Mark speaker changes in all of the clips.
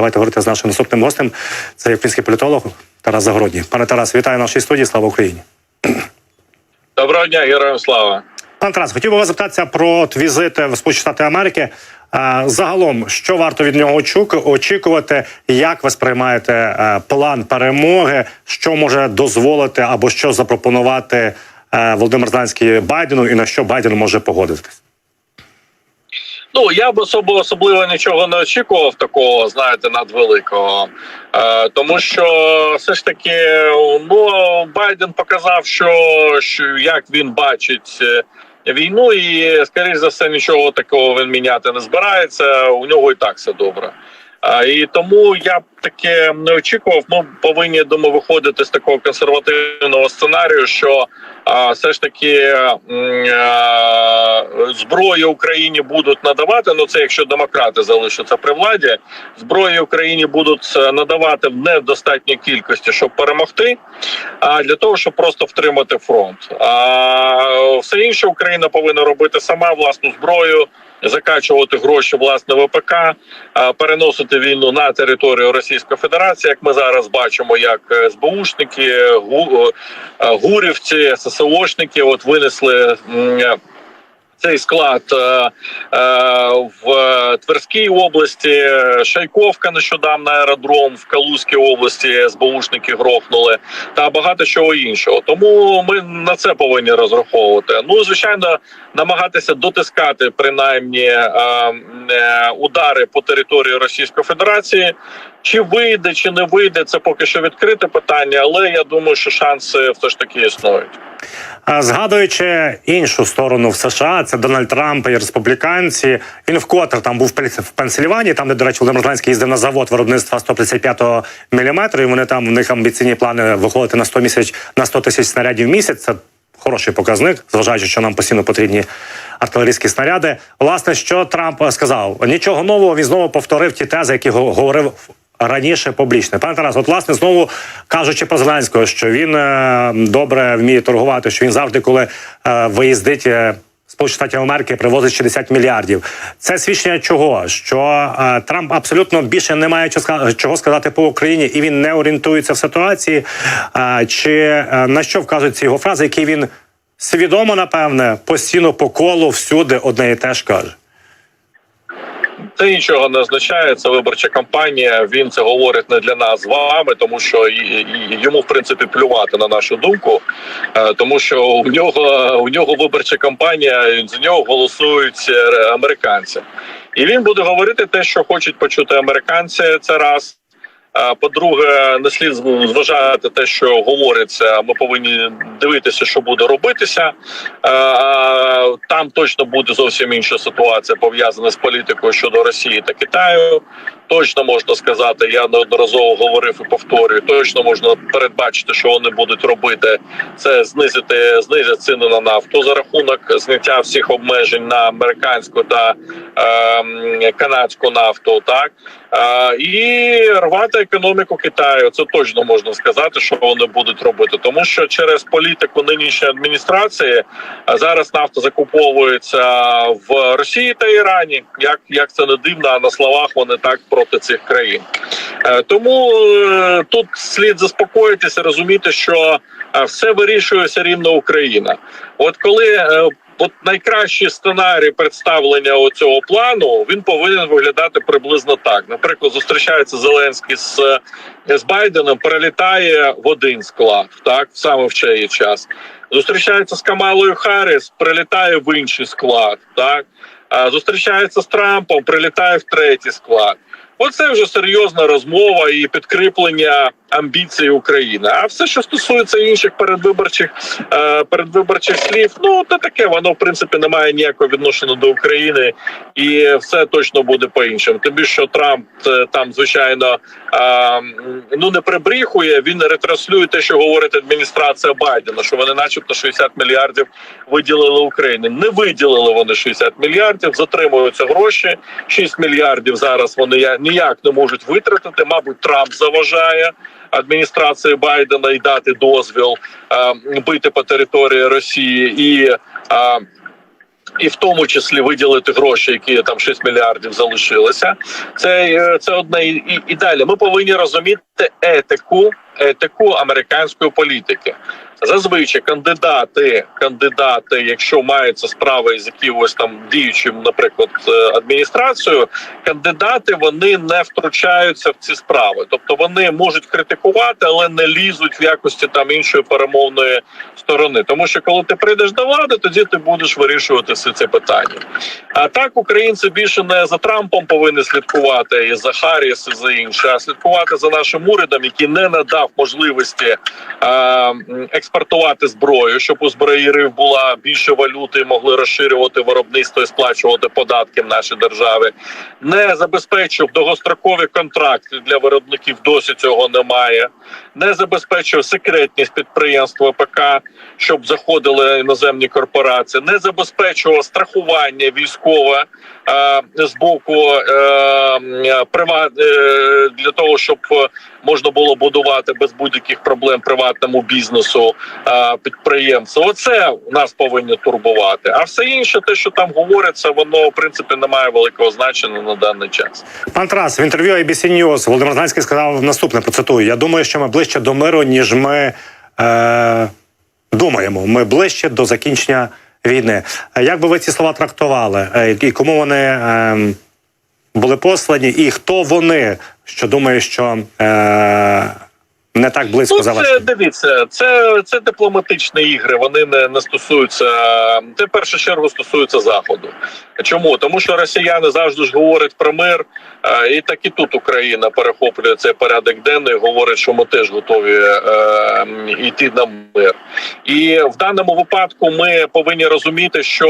Speaker 1: Давайте говорити з нашим наступним гостем. Це український політолог Тарас Загородній. Пане Тарас, вітаю в нашій студії. Слава Україні.
Speaker 2: Доброго дня, героям слава.
Speaker 1: Пан Тарас, хотів би вас запитатися про візит в Сполучені Штати Америки. Загалом, що варто від нього очікувати? Як ви сприймаєте е, план перемоги? Що може дозволити або що запропонувати е, Володимир Зеленський Байдену, і на що Байден може погодитись?
Speaker 2: Ну я б особо особливо нічого не очікував такого, знаєте, надвеликого. Е, тому що все ж таки, ну Байден показав, що, що як він бачить. е, Війну і скоріш за все нічого такого він міняти не збирається. У нього і так все добре. І тому я б таке не очікував. Ми повинні думаю, виходити з такого консервативного сценарію, що все ж таки зброю Україні будуть надавати. Ну це якщо демократи залишаться при владі, зброю Україні будуть е, надавати в недостатній кількості, щоб перемогти, а для того, щоб просто втримати фронт. А все інше Україна повинна робити сама власну зброю. Закачувати гроші власне ВПК, переносити війну на територію Російської Федерації, як ми зараз бачимо, як е, СБУшники, е, гурівці, ССОшники от винесли цей склад е, е, в Тверській області, Шайковка нещодавно аеродром в Калузькій області СБУшники грохнули та багато чого іншого. Тому ми на це повинні розраховувати. Ну звичайно, намагатися дотискати принаймні е, удари по території Російської Федерації. Чи вийде, чи не вийде, це поки що відкрите питання, але я думаю, що шанси все ж таки існують.
Speaker 1: Згадуючи іншу сторону в США, це Дональд Трамп і республіканці. Він вкотре там був в Пенсильванії, там де, до речі, Володимир Зеленський їздив на завод виробництва 155 мм, і вони там в них амбіційні плани виходити на 100 місяць на 100 тисяч снарядів в місяць. Це хороший показник, зважаючи, що нам постійно потрібні артилерійські снаряди. Власне, що Трамп сказав? Нічого нового він знову повторив ті тези, які го- говорив раніше публічно. Пане Тарас, от власне знову кажучи про Зеленського, що він е, добре вміє торгувати, що він завжди, коли е, виїздить. Е, Сполучених Штатів Америки привозить 60 мільярдів. Це свідчення чого? Що Трамп абсолютно більше не має чого сказати по Україні, і він не орієнтується в ситуації. Чи на що вказують ці його фрази, які він свідомо, напевне, постійно по колу всюди одне і те ж каже.
Speaker 2: Це нічого не означає. Це виборча кампанія. Він це говорить не для нас з вами, тому що йому в принципі плювати на нашу думку, Е, тому що у нього у нього виборча кампанія. З нього голосують е, американці, і він буде говорити те, що хочуть почути американці. Це раз. По-друге, не слід зважати те, що говориться. Ми повинні дивитися, що буде робитися. Там точно буде зовсім інша ситуація пов'язана з політикою щодо Росії та Китаю. Точно можна сказати, я неодноразово говорив і повторюю. Точно можна передбачити, що вони будуть робити. Це знизити знизять ціни на нафту за рахунок зняття всіх обмежень на американську та е, канадську нафту. Так е, і рвати економіку Китаю. Це точно можна сказати, що вони будуть робити, тому що через політику нинішньої адміністрації зараз нафта закуповується в Росії та Ірані. Як як це не дивно, а на словах вони так проти цих країн. Е, Тому е, тут слід заспокоїтися, розуміти, що е, все вирішує все рівно Україна. От коли от найкращий сценарій представлення цього плану він повинен виглядати приблизно так. Наприклад, зустрічається Зеленський з, з Байденом, перелітає в один склад, так саме в цей час. Зустрічається з Камалою Харріс, прилітає в інший склад. Так зустрічається з Трампом, прилітає в третій склад. Оце вже серйозна розмова і підкріплення амбіцій України. А все, що стосується інших передвиборчих е, передвиборчих слів, ну то таке воно в принципі не має ніякого відношення до України, і все точно буде по іншому. Тим більше що Трамп е, там звичайно е, ну не прибріхує. Він ретранслює те, що говорить адміністрація Байдена, що вони, начебто, 60 мільярдів виділили Україні. Не виділили вони 60 мільярдів, затримуються гроші. 6 мільярдів зараз вони ніяк не можуть витратити. Мабуть, Трамп заважає адміністрації Байдена і дати дозвіл е, бити по території Росії і. Е, І в тому числі виділити гроші, які там 6 мільярдів залишилися. Це, е, це одне і, і, і далі. Ми повинні розуміти етику, етику американської політики. Зазвичай кандидати, кандидати, якщо маються справи з якимось там діючим, наприклад, е, адміністрацією, кандидати вони не втручаються в ці справи. Тобто вони можуть критикувати, але не лізуть в якості там іншої перемовної сторони. Тому що коли ти прийдеш до влади, тоді ти будеш вирішувати всі ці питання. А так українці більше не за Трампом повинні слідкувати і за Харріс, і за інше, а слідкувати за нашим урядом, який не надав можливості е, м, експортувати зброю, щоб у зброєрів була більше валюти, могли розширювати виробництво і сплачувати податки в нашій державі. Не забезпечив довгострокові контракти для виробників. Досі цього немає. Не забезпечив секретність підприємств ВПК, щоб заходили іноземні корпорації. Не забезпечував страхування військове з боку е, приват е, для того, щоб е, можна було будувати без будь-яких проблем приватному бізнесу е. Оце нас повинні турбувати. А все інше, те, що там говориться, воно в принципі не має великого значення на даний час.
Speaker 1: Пан Тарас, в інтерв'ю ABC News Володимир Зеленський сказав наступне. Процитую: я думаю, що ми ближче до миру, ніж ми е, думаємо. Ми ближче до закінчення війни. Е, Як би ви ці слова трактували? Е, І кому вони е, були послані? І хто вони, що думає, що е, не так близько
Speaker 2: Ну, це
Speaker 1: завершення?
Speaker 2: дивіться, це, це дипломатичні ігри. Вони не, не стосуються це в першу чергу стосуються заходу. Чому тому, що росіяни завжди ж говорять про мир, е, і так і тут Україна перехоплює цей порядок денний, говорить, що ми теж готові е, йти на мир. І в даному випадку ми повинні розуміти, що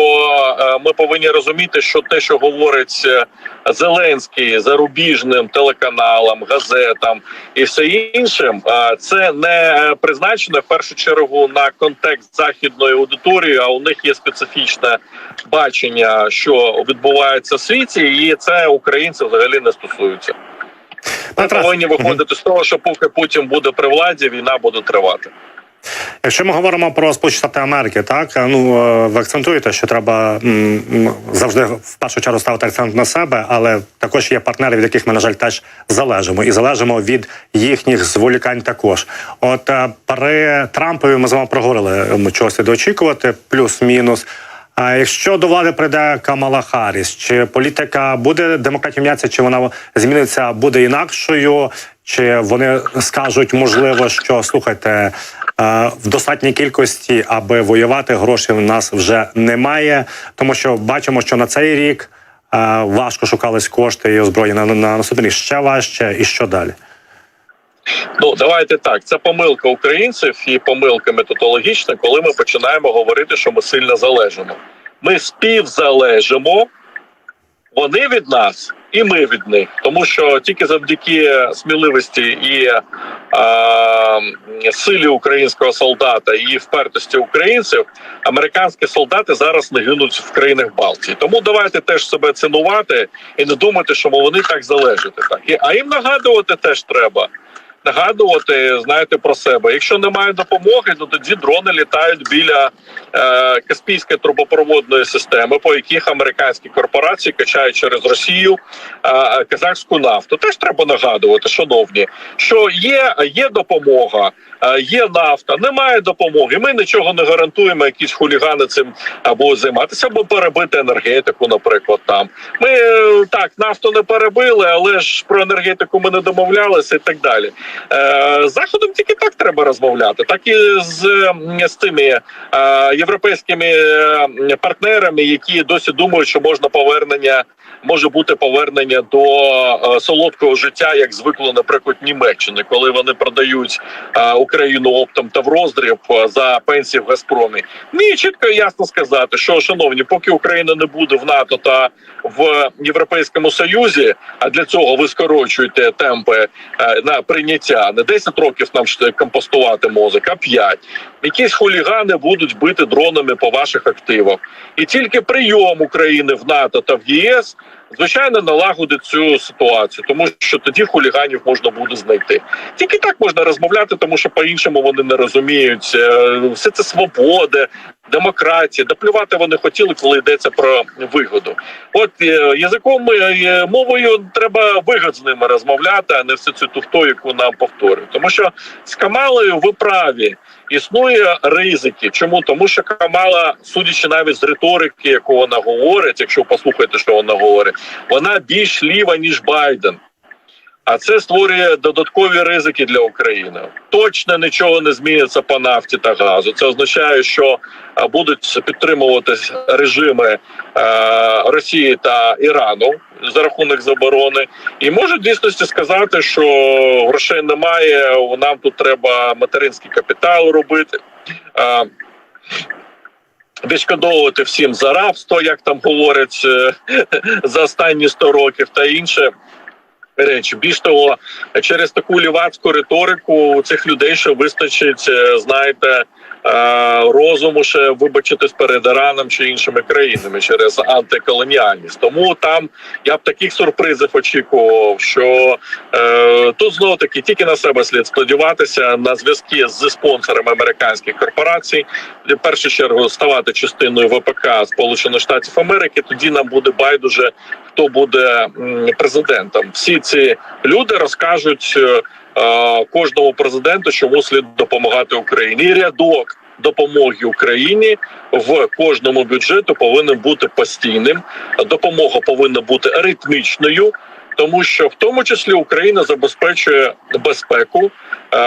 Speaker 2: е, ми повинні розуміти, що те, що говорить е, Зеленський зарубіжним телеканалам, газетам і все іншим, е, це не призначено в першу чергу на контекст західної аудиторії. А у них є специфічне бачення, що відбувається в світі, і це українців взагалі не стосується. Ми повинні виходити з того, що поки Путін буде при владі, війна буде тривати.
Speaker 1: Якщо ми говоримо про Сполучені Штати Америки, так ну е, ви акцентуєте, що треба завжди в першу чергу ставити акцент на себе, але також є партнери, від яких ми на жаль теж залежимо, і залежимо від їхніх зволікань. Також, от е, при Трампові ми з вами проговорили м, чогось слід очікувати, плюс-мінус. А якщо до влади прийде Камала Харріс, чи політика буде демократія мінятися, чи вона зміниться, буде інакшою, чи вони скажуть, можливо, що слухайте е, в достатній кількості, аби воювати, грошей в нас вже немає, тому що бачимо, що на цей рік важко шукались кошти і озброєння на, на наступний ще важче, і що далі.
Speaker 2: Ну давайте так. Це помилка українців і помилка методологічна, коли ми починаємо говорити, що ми сильно залежимо. Ми співзалежимо, вони від нас, і ми від них. Тому що тільки завдяки сміливості і е, силі українського солдата і впертості українців, американські солдати зараз не гинуть в країнах Балтії. Тому давайте теж себе цінувати і не думати, що вони так залежать. Так і а їм нагадувати теж треба. Нагадувати, знаєте, про себе. Якщо немає допомоги, то тоді дрони літають біля е, Каспійської трубопроводної системи, по яких американські корпорації качають через Росію е, казахську нафту. Теж треба нагадувати, шановні, що є, є допомога, е, є нафта, немає допомоги. Ми нічого не гарантуємо. Якісь хулігани цим або займатися, або перебити енергетику, наприклад. Там ми е, так нафту не перебили, але ж про енергетику ми не домовлялися і так далі. Е, заходом тільки так треба розмовляти, так і з, з тими е, європейськими партнерами, які досі думають, що можна повернення. Може бути повернення до е, солодкого життя, як звикло, наприклад, Німеччини, коли вони продають Україну оптом та в роздріб за пенсії в Газпромі. Ні, чітко і ясно сказати, що шановні, поки Україна не буде в НАТО та в Європейському Союзі, а для цього ви скорочуєте темпи на прийняття не 10 років нам компостувати мозок, а 5. Якісь хулігани будуть бити дронами по ваших активах, і тільки прийом України в НАТО та в ЄС звичайно, налагодить цю ситуацію, тому що тоді хуліганів можна буде знайти. Тільки так можна розмовляти, тому що по-іншому вони не розуміють. Е, Все це свобода, демократія. Да плювати вони хотіли, коли йдеться про вигоду. От е, язиком е, мовою треба вигод з ними розмовляти, а не всю цю туфту, яку нам повторюють. Тому що з Камалою ви праві. Існує ризики. Чому? Тому що Камала, судячи навіть з риторики, яку вона говорить, якщо послухаєте, що вона говорить, вона більш ліва ніж Байден. А це створює додаткові ризики для України. Точно нічого не зміниться по нафті та газу. Це означає, що будуть підтримуватись режими е, Росії та Ірану за рахунок заборони, і можуть в дійсності сказати, що грошей немає. Нам тут треба материнський капітал робити. Е, Відшкодовувати всім за рабство, як там говорять е, за останні 100 років, та інше речі. Більш того, через таку лівацьку риторику цих людей ще вистачить, е, знаєте, е, розуму ще вибачитись перед Іраном чи іншими країнами через антиколоніальність. Тому там я б таких сюрпризів очікував, що е, тут знову таки тільки на себе слід сподіватися на зв'язки з спонсорами американських корпорацій. В першу чергу ставати частиною ВПК Сполучених Штатів Америки. Тоді нам буде байдуже, хто буде президентом. Всі ці люди розкажуть е, кожному президенту, чому слід допомагати Україні. І рядок допомоги Україні в кожному бюджету повинен бути постійним. Допомога повинна бути ритмічною. Тому що в тому числі Україна забезпечує безпеку е,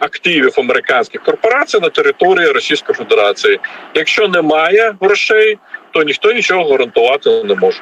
Speaker 2: активів американських корпорацій на території Російської Федерації. Якщо немає грошей, то ніхто нічого гарантувати не може.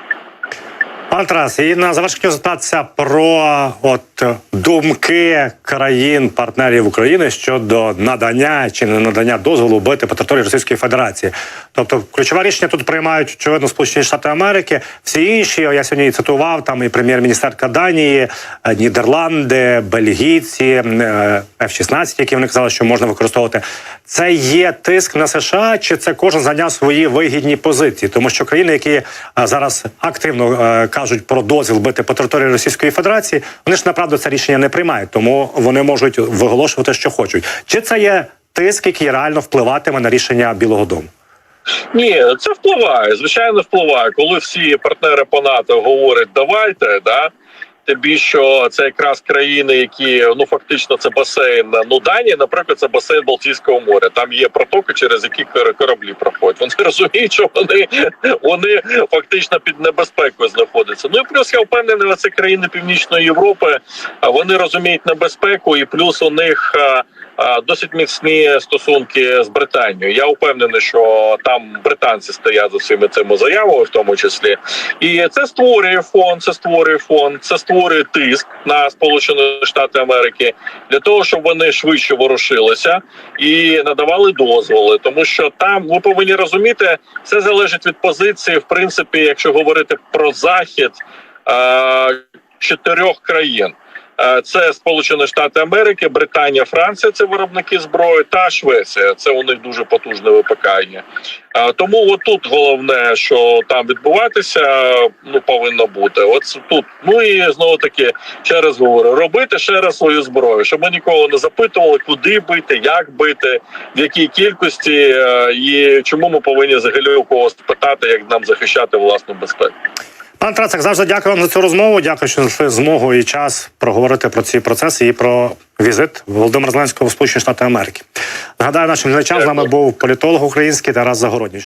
Speaker 1: Пан Тарас, і на завершення запитатися про от думки країн партнерів України щодо надання чи не надання дозволу бити по території Російської Федерації. Тобто, ключове рішення тут приймають очевидно Сполучені Штати Америки. Всі інші я сьогодні цитував там і прем'єр-міністерка Данії, е, Нідерланди, бельгійці, е, F-16, які вони казали, що можна використовувати. Це є тиск на США, чи це кожен зайняв свої вигідні позиції? Тому що країни, які е, зараз активно кажуть про дозвіл бити по території Російської Федерації, вони ж направду це рішення не приймають, тому вони можуть виголошувати, що хочуть. Чи це є тиск, який реально впливатиме на рішення Білого Дому?
Speaker 2: Ні, це впливає. Звичайно, впливає. Коли всі партнери по НАТО говорять давайте, да. Тобі що це якраз країни, які ну фактично це басейн. Ну Данія, наприклад, це басейн Балтійського моря. Там є протоки, через які кор- кораблі проходять. Вони розуміють, що вони, вони фактично під небезпекою знаходяться. Ну і плюс я впевнений, це країни Північної Європи. а Вони розуміють небезпеку, і плюс у них. Досить міцні стосунки з Британією. Я впевнений, що там британці стоять за всіми цими заявами, в тому числі, і це створює фонд. Це створює фонд, це створює тиск на Сполучені Штати Америки для того, щоб вони швидше ворушилися і надавали дозволи. Тому що там ви повинні розуміти, все залежить від позиції. В принципі, якщо говорити про захід чотирьох країн. Е, Це Сполучені Штати Америки, Британія, Франція це виробники зброї та Швеція. Це у них дуже потужне є. Е, Тому отут головне, що там відбуватися, ну повинно бути. От тут. Ну і знову таки ще раз говорю: робити ще раз свою зброю, щоб ми нікого не запитували, куди бити, як бити, в якій кількості, е, і чому ми повинні взагалі у когось питати, як нам захищати власну безпеку.
Speaker 1: Пан Трацак, завжди, дякую вам за цю розмову. Дякую, що знайшли змогу і час проговорити про ці процеси і про візит Володимира Зеленського в Сполучені Штати Америки. Нагадаю, нашим глядачам з нами був політолог український Тарас Загородній.